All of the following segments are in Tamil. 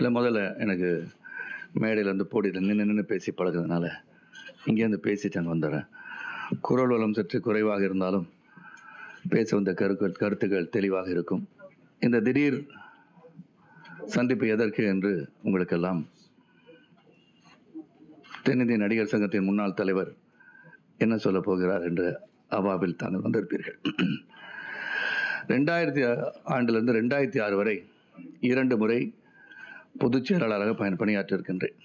இல்லை முதல்ல எனக்கு மேடையிலேருந்து போடியில் நின்று நின்று பேசி பழகுறதுனால இங்கேருந்து பேசிட்டு அங்கே வந்துடுறேன் குரல் வளம் சற்று குறைவாக இருந்தாலும் பேச வந்த கருக்கள் கருத்துக்கள் தெளிவாக இருக்கும். இந்த திடீர் சந்திப்பு எதற்கு என்று உங்களுக்கெல்லாம் தென்னிந்திய நடிகர் சங்கத்தின் முன்னாள் தலைவர் என்ன சொல்ல போகிறார் என்று அவாவில் தாங்கள் வந்திருப்பீர்கள். ரெண்டாயிரத்தி ஆண்டிலிருந்து ரெண்டாயிரத்தி ஆறு வரை இரண்டு முறை பொதுச் செயலாளராக பயன் பணியாற்றிருக்கின்றேன்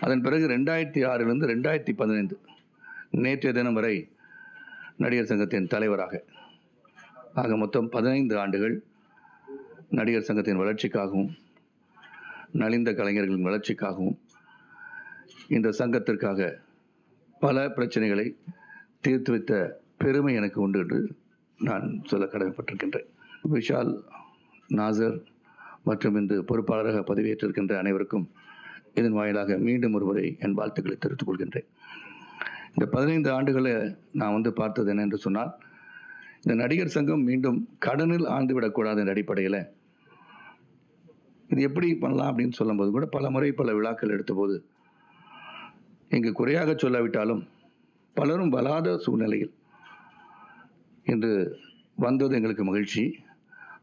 அதன் பிறகு ரெண்டாயிரத்தி ஆறிலிருந்து ரெண்டாயிரத்தி பதினைந்து நேற்றைய தினம் வரை நடிகர் சங்கத்தின் தலைவராக ஆக மொத்தம் பதினைந்து ஆண்டுகள் நடிகர் சங்கத்தின் வளர்ச்சிக்காகவும் நலிந்த கலைஞர்களின் வளர்ச்சிக்காகவும் இந்த சங்கத்திற்காக பல பிரச்சனைகளை தீர்த்து வைத்த பெருமை எனக்கு உண்டு என்று நான் சொல்ல கடமைப்பட்டிருக்கின்றேன். விஷால் நாசர் மற்றும் இன்று பொறுப்பாளராக பதவியேற்றிருக்கின்ற அனைவருக்கும் இதன் வாயிலாக மீண்டும் ஒருமுறை என் வாழ்த்துக்களை தெரிவித்துக் கொள்கின்றேன். இந்த பதினைந்து ஆண்டுகளை நான் வந்து பார்த்தது என்ன என்று சொன்னால் இந்த நடிகர் சங்கம் மீண்டும் கடனில் ஆழ்ந்துவிடக்கூடாது என்ற அடிப்படையில் இது எப்படி பண்ணலாம் அப்படின்னு சொல்லும்போது கூட பல முறை பல விழாக்கள் எடுத்தபோது இங்கு குறையாக சொல்லாவிட்டாலும் பலரும் வராத சூழ்நிலையில் இன்று வந்தது எங்களுக்கு மகிழ்ச்சி.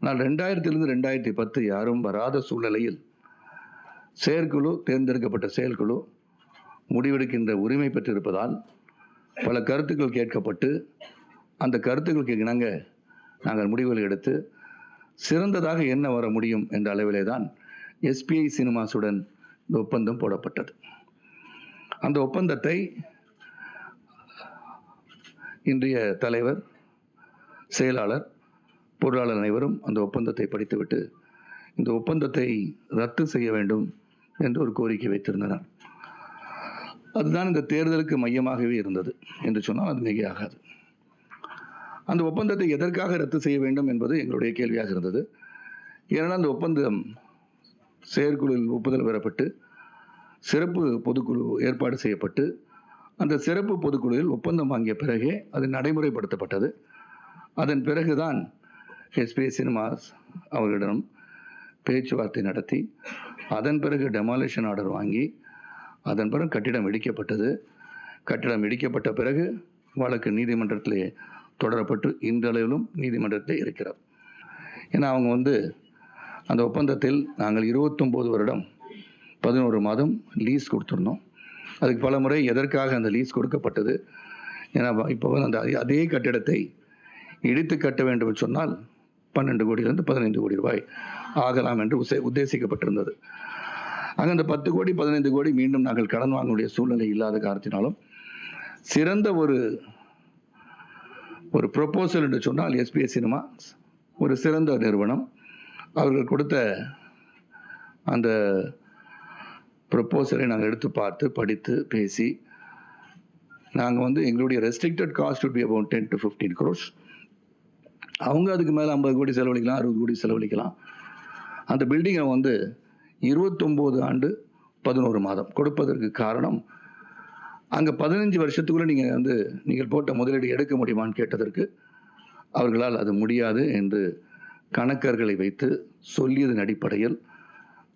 ஆனால் ரெண்டாயிரத்திலிருந்து ரெண்டாயிரத்தி பத்து யாரும் வராத சூழ்நிலையில் செயற்குழு தேர்ந்தெடுக்கப்பட்ட செயற்குழு முடிவெடுக்கின்ற உரிமை பெற்றிருப்பதால் பல கருத்துக்கள் கேட்கப்பட்டு அந்த கருத்துக்களுக்கு இணங்க நாங்கள் முடிவுகள் எடுத்து சிறந்ததாக என்ன வர முடியும் என்ற அளவிலே தான் எஸ்பிஐ சினிமாஸுடன் இந்த ஒப்பந்தம் போடப்பட்டது. அந்த ஒப்பந்தத்தை இன்றைய தலைவர் செயலாளர் பொருளாளர் அனைவரும் அந்த ஒப்பந்தத்தை படித்துவிட்டு இந்த ஒப்பந்தத்தை ரத்து செய்ய வேண்டும் என்று ஒரு கோரிக்கை வைத்திருந்தனர். அதுதான் இந்த தேர்தலுக்கு மையமாகவே இருந்தது என்று சொன்னால் அது மிகையாகாது. அந்த ஒப்பந்தத்தை எதற்காக ரத்து செய்ய வேண்டும் என்பது எங்களுடைய கேள்வியாக இருந்தது. ஏன்னா அந்த ஒப்பந்தம் செயற்குழுவில் ஒப்புதல் பெறப்பட்டு சிறப்பு பொதுக்குழு ஏற்பாடு செய்யப்பட்டு அந்த சிறப்பு பொதுக்குழுவில் ஒப்பந்தம் வாங்கிய பிறகே அது நடைமுறைப்படுத்தப்பட்டது. அதன் பிறகுதான் எஸ்பி சினிமாஸ் அவர்களிடம் பேச்சுவார்த்தை நடத்தி அதன் பிறகு டெமாலிஷன் ஆர்டர் வாங்கி அதன் பிறகு கட்டிடம் இடிக்கப்பட்டது. கட்டிடம் இடிக்கப்பட்ட பிறகு வழக்கு நீதிமன்றத்திலே தொடரப்பட்டு இன்றளவிலும் நீதிமன்றத்தில் இருக்கிறார். ஏன்னா அவங்க வந்து அந்த ஒப்பந்தத்தில் நாங்கள் இருபத்தொம்போது வருடம் பதினோரு மாதம் லீஸ் கொடுத்துருந்தோம். அதுக்கு பல முறை எதற்காக அந்த லீஸ் கொடுக்கப்பட்டது? ஏன்னா இப்போ வந்து அந்த அதே- கட்டிடத்தை இடித்து கட்ட வேண்டும் சொன்னால் பன்னெண்டு கோடியிலிருந்து பதினைந்து கோடி ரூபாய் ஆகலாம் என்று உசே உத்தேசிக்கப்பட்டிருந்தது. ஆக அந்த பத்து கோடி பதினைந்து கோடி மீண்டும் நாங்கள் கடன் வாங்கக்கூடிய சூழ்நிலை இல்லாத காரணத்தினாலும் சிறந்த ஒரு ஒரு ப்ரொப்போசல் என்று சொன்னால் எஸ்பிஎஸ் சினிமா ஒரு சிறந்த நிறுவனம். அவர்கள் கொடுத்த அந்த ப்ரொப்போசலை நாங்கள் எடுத்து பார்த்து படித்து பேசி நாங்கள் வந்து எங்களுடைய restricted cost would be about ten to fifteen crores. அவங்க அதுக்கு மேலே ஐம்பது கோடி செலவழிக்கலாம் அறுபது கோடி செலவழிக்கலாம். அந்த பில்டிங்கை வந்து இருபத்தொம்போது ஆண்டு பதினோரு மாதம் கொடுப்பதற்கு காரணம் அங்கே பதினஞ்சு வருஷத்துக்குள்ளே நீங்கள் வந்து நீங்கள் போட்ட முதலீடு எடுக்க முடியுமான்னு கேட்டதற்கு அவர்களால் அது முடியாது என்று கணக்கர்களை வைத்து சொல்லியதன் அடிப்படையில்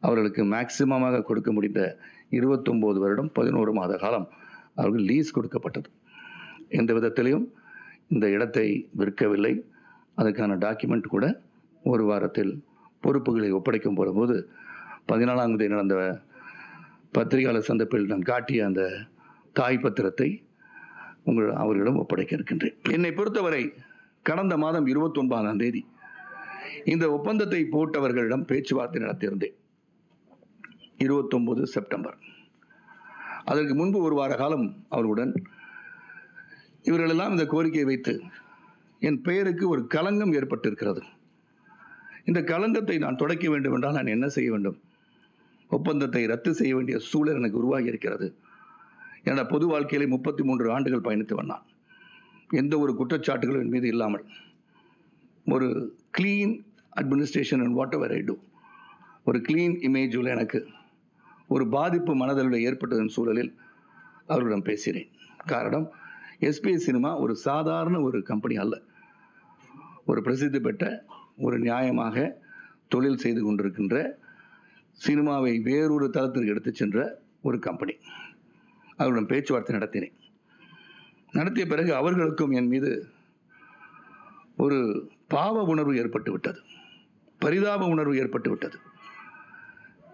அவர்களுக்கு மேக்சிமமாக கொடுக்க முடிந்த இருபத்தொம்போது வருடம் பதினோரு மாத காலம் அவர்கள் லீஸ் கொடுக்கப்பட்டது. எந்த விதத்திலையும் இந்த இடத்தை விற்கவில்லை. அதுக்கான டாக்குமெண்ட் கூட ஒரு வாரத்தில் பொறுப்புகளை ஒப்படைக்கும் போகும்போது பதினாலாம் தேதி நடந்த பத்திரிகையாளர் சந்திப்பில் நான் காட்டிய அந்த தாய் பத்திரத்தை உங்கள் அவர்களிடம் ஒப்படைக்க இருக்கின்றேன். என்னை பொறுத்தவரை கடந்த மாதம் இருபத்தொன்பதாம் தேதி இந்த ஒப்பந்தத்தை போட்டவர்களிடம் பேச்சுவார்த்தை நடத்தியிருந்தேன். இருபத்தொன்பது செப்டம்பர். அதற்கு முன்பு ஒரு வார காலம் அவர்களுடன் இவர்களெல்லாம் இந்த கோரிக்கையை வைத்து என் பெயருக்கு ஒரு களங்கம் ஏற்பட்டிருக்கிறது. இந்த களங்கத்தை நான் தொடக்க வேண்டும் என்றால் நான் என்ன செய்ய வேண்டும்? ஒப்பந்தத்தை ரத்து செய்ய வேண்டிய சூழல் எனக்கு உருவாகி இருக்கிறது என்னோட பொது வாழ்க்கையிலே முப்பத்தி மூன்று ஆண்டுகள் பயணித்து வந்தான். எந்த ஒரு குற்றச்சாட்டுகளும் என் மீது இல்லாமல். ஒரு clean administration and whatever I do ஒரு க்ளீன் இமேஜ் உள்ள எனக்கு ஒரு பாதிப்பு மனதளவில் ஏற்பட்டதன் சூழலில் அவர்களிடம் பேசினேன் காரணம் எஸ்பிஐ சினிமா ஒரு சாதாரண ஒரு கம்பெனி அல்ல. ஒரு பிரசித்தி பெற்ற ஒரு நியாயமாக தொழில் செய்து கொண்டிருக்கின்ற சினிமாவை வேறொரு தளத்திற்கு எடுத்துச் சென்ற ஒரு கம்பெனி. அவருடன் பேச்சுவார்த்தை நடத்தினேன். நடத்திய பிறகு அவர்களுக்கும் என் மீது ஒரு பாவ உணர்வு ஏற்பட்டு விட்டது. பரிதாப உணர்வு ஏற்பட்டு விட்டது.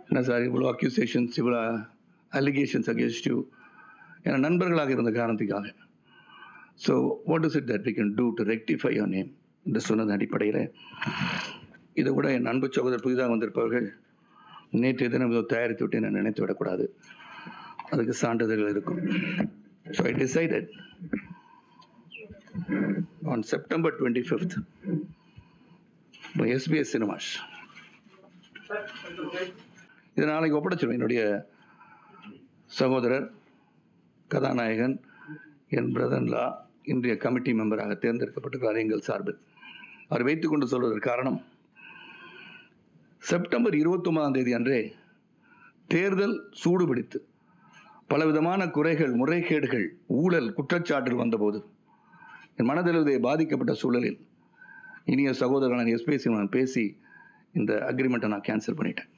என்ன சார் இவ்வளோ அக்யூசேஷன்ஸ் இவ்வளோ அலிகேஷன்ஸ் அகேன்ஸ்ட் யூ என நண்பர்களாக இருந்த காரணத்துக்காக. So what is it that we can do to rectify your name என்று சொன்னது அடிப்படையில் இதை கூட என் அன்பு சகோதரர் புதிதாக வந்திருப்பவர்கள் நேற்றைய தினம் இதோ தயாரித்து விட்டு நான் நினைத்து விடக்கூடாது. அதுக்கு சான்றிதழ்கள் இருக்கும். So I decided on September twenty fifth SPS cinemas இது நாளைக்கு ஒப்படைச்சிருவேன். என்னுடைய சகோதரர் கதாநாயகன் என் பிரதன்லா இன்றைய கமிட்டி மெம்பராக தேர்ந்தெடுக்கப்பட்டிருக்கிறார் எங்கள் சார்பில் அவர் வைத்துக்கொண்டு சொல்வதற்கு காரணம் செப்டம்பர் இருபத்தொன்பதாம் தேதி அன்றே தேர்தல் சூடுபிடித்து பலவிதமான குறைகள் முறைகேடுகள் ஊழல் குற்றச்சாட்டுகள் வந்தபோது என் மனதில் பாதிக்கப்பட்ட சூழலில் இனிய சகோதரன் எஸ்பி சிவன் பேசி இந்த அக்ரிமெண்ட்டை நான் கேன்சல் பண்ணிட்டேன்.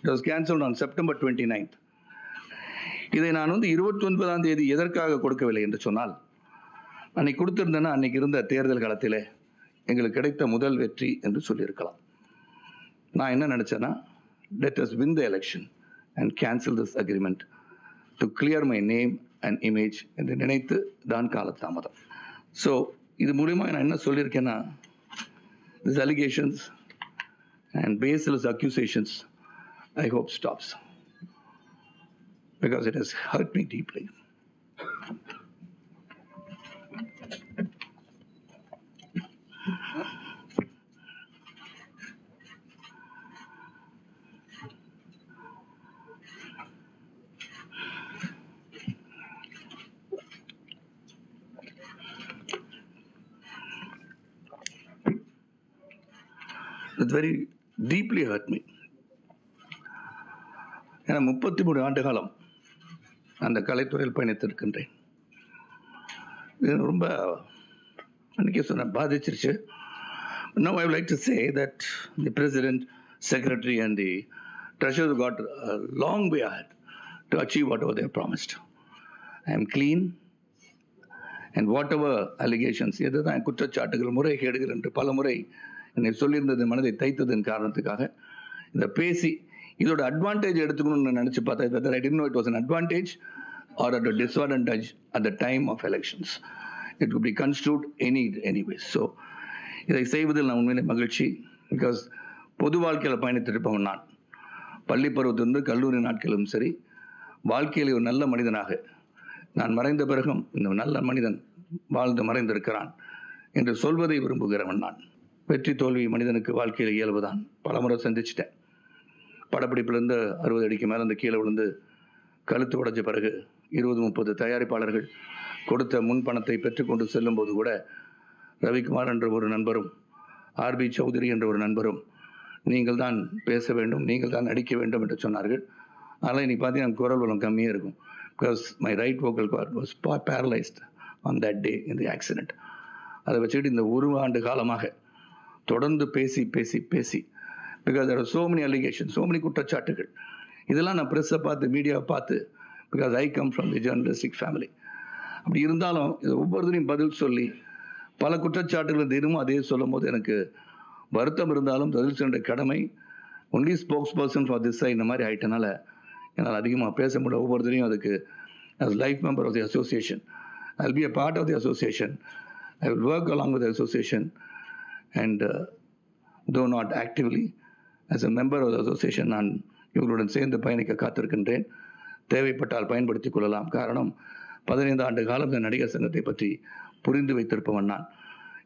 It was cancelled on September twenty ninth இதை நான் வந்து இருபத்தி ஒன்பதாம் தேதி எதற்காக கொடுக்கவில்லை என்று சொன்னால் அன்னைக்கு கொடுத்திருந்தேன்னா அன்னைக்கு இருந்த தேர்தல் காலத்திலே எங்களுக்கு கிடைத்த முதல் வெற்றி என்று சொல்லியிருக்கலாம். நான் என்ன நினச்சேன்னா let us win the election and cancel this agreement to clear my name and image என்று நினைத்து தான் காலதாமதம் ஸோ இது மூலிமா நான் என்ன சொல்லியிருக்கேன்னா this allegations and baseless accusations I hope stops because it has hurt me deeply. It very deeply hurt me. ஏன்னா முப்பத்தி மூணு ஆண்டு காலம் அந்த கலைத்துறையில் பயணித்திருக்கின்றேன். இது ரொம்ப அன்றைக்கே சொன்னேன் பாதிச்சிருச்சு. No I like to say that the president secretary and the treasurer got long way had to achieve whatever they promised I am clean and whatever allegations எதுதான் குற்றச்சாட்டுகள் முறைகேடுகள் என்று பல முறை என்னை சொல்லியிருந்தது மனதை தைத்ததன் காரணத்துக்காக. இதை பேசி இதோட அட்வான்டேஜ் எடுத்துக்கணும்னு நினச்சி பார்த்தா whether I don't know it was an advantage or at disadvantage at the time of elections it could be constitute any anyways so இதை செய்வதில் நான் உண்மையிலே மகிழ்ச்சி. பிகாஸ் பொது வாழ்க்கையில் பயணித்திருப்பவன் நான். பள்ளி பருவத்திலிருந்து கல்லூரி நாட்களும் சரி வாழ்க்கையில் ஒரு நல்ல மனிதனாக. நான் மறைந்த பிறகும் இந்த நல்ல மனிதன் வாழ்ந்து மறைந்திருக்கிறான் என்று சொல்வதை விரும்புகிறவன் நான். வெற்றி தோல்வி மனிதனுக்கு வாழ்க்கையில் இயல்புதான். பலமுறை சந்திச்சிட்டேன். படப்பிடிப்பிலிருந்து அறுபது அடிக்கு மேலே அந்த கீழே விழுந்து கழுத்து உடைஞ்ச பிறகு இருபது முப்பது தயாரிப்பாளர்கள் கொடுத்த முன் பணத்தை பெற்றுக்கொண்டு செல்லும்போது கூட ரவிக்குமார் என்ற ஒரு நண்பரும் ஆர்பி சௌத்ரி என்ற ஒரு நண்பரும் நீங்கள் தான் பேச வேண்டும் நீங்கள் தான் நடிக்க வேண்டும் என்று சொன்னார்கள். ஆனால் இன்றைக்கி பார்த்தீங்கன்னா குரல் வளம் கம்மியாக இருக்கும். Because my right vocal cord was paralysed on that day இந்த ஆக்சிடெண்ட் அதை வச்சுக்கிட்டு இந்த ஒரு ஆண்டு காலமாக தொடர்ந்து பேசி பேசி பேசி because there so many allegation so many குற்றச்சாட்டுகள். இதெல்லாம் நான் ப்ரெஸ்ஸை பார்த்து மீடியாவை பார்த்து because I come from the journalistic family அப்படி இருந்தாலும் இது ஒவ்வொருத்தரையும் பதில் சொல்லி பல குற்றச்சாட்டுகள் தினமும் அதே சொல்லும் போது எனக்கு வருத்தம் இருந்தாலும் பதில் சொல்ற கடமை only spokesperson for this இந்த மாதிரி ஆயிட்டனால என்னால் அதிகமாக பேச முடியல. ஒவ்வொருத்தரையும் அதுக்கு as life member of the association I will be a part of the association I will work along with association and though not actively as a member of association நான் இவர்களுடன் சேர்ந்து பயணிக்க காத்திருக்கின்றேன். தேவைப்பட்டால் பயன்படுத்திக் கொள்ளலாம். காரணம் பதினைந்து ஆண்டு காலம் இந்த நடிகர் சங்கத்தை பற்றி புரிந்து வைத்திருப்பவன் நான்.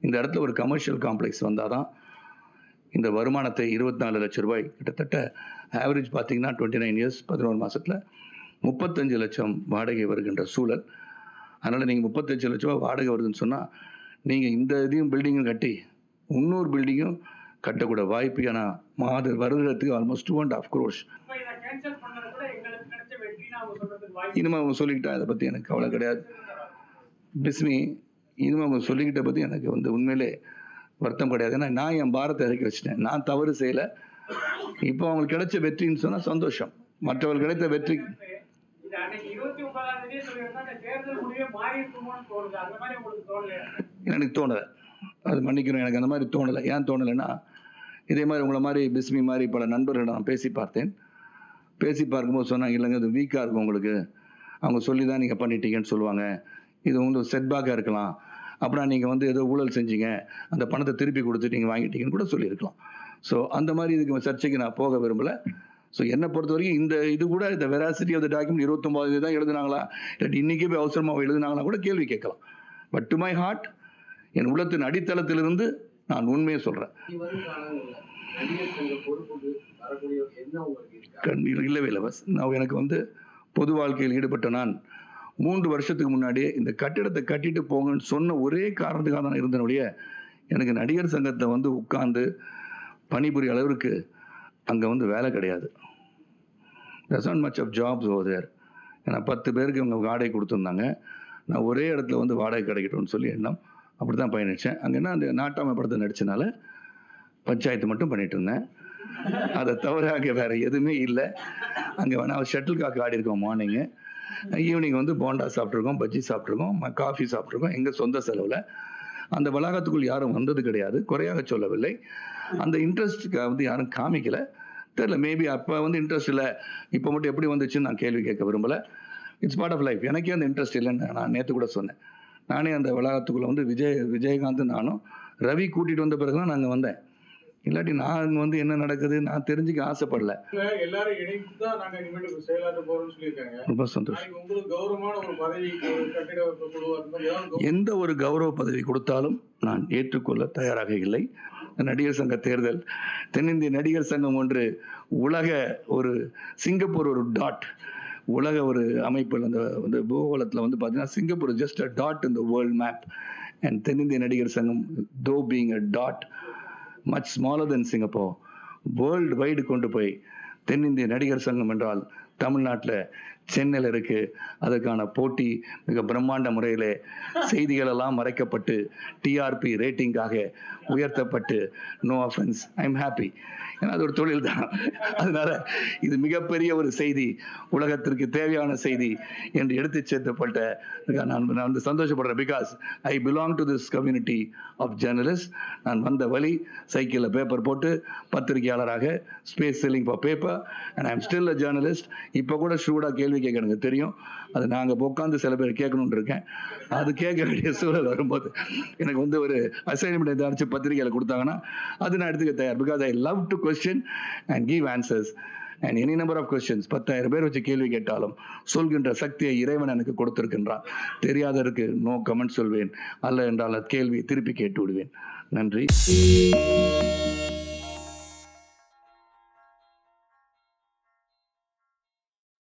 இந்த இடத்துல ஒரு கமர்ஷியல் காம்ப்ளெக்ஸ் வந்தால் தான் இந்த வருமானத்தை இருபத்தி நாலு லட்சம் ரூபாய் கிட்டத்தட்ட ஆவரேஜ் பார்த்தீங்கன்னா டுவெண்ட்டி நைன் இயர்ஸ் பதினோரு மாதத்தில் முப்பத்தஞ்சு லட்சம் வாடகை வருகின்ற சூழல். அதனால் நீங்கள் முப்பத்தஞ்சு லட்ச ரூபா வாடகை வருதுன்னு சொன்னால் நீங்கள் இந்த இதையும் பில்டிங்கும் கட்டி இன்னொரு பில்டிங்கும் கட்டக்கூட வாய்ப்பு. ஏன்னா மாத வருடத்துக்கு almost two and half crores அவங்க இனிமேல் அவங்க சொல்லிக்கிட்டா அதை பற்றி எனக்கு கவலை கிடையாது. பிஸ்மி இனிமேல் அவங்க சொல்லிக்கிட்ட பற்றி எனக்கு வந்து உண்மையிலே வருத்தம் கிடையாது. ஏன்னா நான் என் பாரத்தை இறக்கி வச்சிட்டேன். நான் தவறு செய்யலை. இப்போ அவங்களுக்கு கிடைச்ச வெற்றின்னு சொன்னால் சந்தோஷம். மற்றவர்கள் கிடைத்த வெற்றி. எனக்கு தோணலை. அது மன்னிக்கணும். எனக்கு அந்த மாதிரி தோணலை. ஏன் தோணலைன்னா இதே மாதிரி உங்களை மாதிரி பிஸ்மி மாதிரி பல நண்பர்களிடம் நான் பேசி பார்த்தேன். பேசி பார்க்கும்போது சொன்னாங்க இல்லைங்க இது வீக்காக இருக்கும் உங்களுக்கு. அவங்க சொல்லி தான் நீங்கள் பண்ணிட்டீங்கன்னு சொல்லுவாங்க. இது உங்களுக்கு செட்பேக்காக இருக்கலாம். அப்படின்னா நீங்கள் வந்து ஏதோ ஊழல் செஞ்சீங்க. அந்த பணத்தை திருப்பி கொடுத்து நீங்கள் வாங்கிட்டீங்கன்னு கூட சொல்லியிருக்கலாம். ஸோ அந்த மாதிரி இதுக்கு சர்ச்சைக்கு நான் போக விரும்பலை. ஸோ என்னை பொறுத்த வரைக்கும் இந்த இது கூட இந்த வெராசிட்டி ஆஃப் த டாக்குமெண்ட் இருபத்தொம்பது தான் எழுதுனாங்களா? இல்லாட்டி இன்றைக்கே போய் அவசரமாக எழுதுனாங்களா கூட கேள்வி கேட்கலாம். பட் டு மை ஹார்ட் என் உள்ளத்தின் அடித்தளத்திலிருந்து நான் உண்மையை சொல்கிறேன் இல்லவே இல்லை பஸ் நான் எனக்கு வந்து பொது வாழ்க்கையில் ஈடுபட்ட நான் மூன்று வருஷத்துக்கு முன்னாடியே இந்த கட்டிடத்தை கட்டிட்டு போங்கன்னு சொன்ன ஒரே காரணத்துக்காக தான் இருந்தனுடைய எனக்கு நடிகர் சங்கத்தை வந்து உட்கார்ந்து பணிபுரிய அளவிற்கு அங்கே வந்து வேலை கிடையாது. Thus not much of jobs other ஏன்னா பத்து பேருக்கு இவங்க வாடகை கொடுத்துருந்தாங்க. நான் ஒரே இடத்துல வந்து வாடகை கிடைக்கட்டும்னு சொல்லி எண்ணம். அப்படி தான் பயணித்தேன் அங்கே என்ன அந்த நாட்டாமை படத்தை நடித்தனால பஞ்சாயத்து மட்டும் பண்ணிட்டு இருந்தேன். அதை தவிர அங்கே வேறு எதுவுமே இல்லை. அங்கே வேணால் ஷட்டில் காக் ஆடி இருக்கோம் மார்னிங்கு ஈவினிங் வந்து போண்டா சாப்பிட்ருக்கோம் பஜ்ஜி சாப்பிட்ருக்கோம் காஃபி சாப்பிட்ருக்கோம் எங்கள் சொந்த செலவில். அந்த வளாகத்துக்குள் யாரும் வந்தது கிடையாது. குறையாக சொல்லவில்லை. அந்த இன்ட்ரெஸ்ட்டுக்கு வந்து யாரும் காமிக்கலை. தெரில மேபி அப்போ வந்து இன்ட்ரெஸ்ட் இல்லை. இப்போ மட்டும் எப்படி வந்துச்சுன்னு நான் கேள்வி கேட்க விரும்பலை. இட்ஸ் பார்ட் ஆஃப் லைஃப் எனக்கே அந்த இன்ட்ரெஸ்ட் இல்லைன்னு நான் நேற்று கூட சொன்னேன். நானே அந்த வளாகத்துக்குள்ளே வந்து விஜய் விஜயகாந்த் நானும் ரவி கூட்டிகிட்டு வந்த பிறகு தான் நாங்கள் வந்தேன். இல்லாட்டி நான் அங்கே வந்து என்ன நடக்குது நான் தெரிஞ்சுக்க ஆசைப்படல. எல்லாரும் இணைந்து தான் நாங்க இனிமேட்டு செயலாற்ற போறோம்னு சொல்லியிருக்காங்க. ரொம்ப சந்தோஷம். உங்களுக்கு கௌரவமான ஒரு பதவி கட்டிட எந்த ஒரு கௌரவ பதவி கொடுத்தாலும் நான் ஏற்றுக்கொள்ள தயாராக இல்லை. நடிகர் சங்க தேர்தல் தென்னிந்திய நடிகர் சங்கம் ஒன்று உலக ஒரு சிங்கப்பூர் ஒரு டாட் உலக ஒரு அமைப்பில் அந்த வந்து பூகோளத்தில் வந்து பார்த்தீங்கன்னா சிங்கப்பூர் ஜஸ்ட் அ டாட் இந்த world map and Thennindhiya Nadigar Sangam though being a dot much smaller then Singapore world wide கொண்டு போய் தென்னிந்திய நடிகர் சங்கம் என்றால் தமிழ்நாட்டில் சென்னையில் இருக்கு. அதுக்கான போட்டி மிக பிரம்மாண்ட முறையில் செய்திகளெல்லாம் மறைக்கப்பட்டு டிஆர்பி ரேட்டிங்காக உயர்த்தப்பட்டு. No offence I am happy ஏன்னா அது ஒரு தொழில் தான். அதனால இது மிகப்பெரிய ஒரு செய்தி உலகத்திற்கு தேவையான செய்தி என்று எடுத்து சேர்த்தப்பட்ட நான் நான் வந்து சந்தோஷப்படுறேன். Because I belong to this community of journalist நான் வந்த வழி சைக்கிளில் பேப்பர் போட்டு பத்திரிகையாளராக space selling for paper and I'm still a journalist இப்போ கூட ஷூடாக கேள்வி கேட்க எனக்கு தெரியும். அது நாங்கள் உட்காந்து சில பேர் கேட்கணும்னு இருக்கேன். அது கேட்க வேண்டிய சூழல் வரும்போது எனக்கு வந்து ஒரு அசைன்மெண்ட் ஏதாச்சும் பத்திரிகையில் கொடுத்தாங்கன்னா அது நான் எடுத்துக்க தயார். Because I love to question and give answers and any number of questions பத்தாயிரம் பேர் வச்சு கேள்வி கேட்டாலும் சொல்கின்ற சக்தியை இறைவன் எனக்கு கொடுத்திருக்கின்றான். தெரியாததற்கு நோ கமெண்ட் சொல்வேன். அல்ல என்றால் கேள்வி திருப்பி கேட்டு விடுவேன் நன்றி.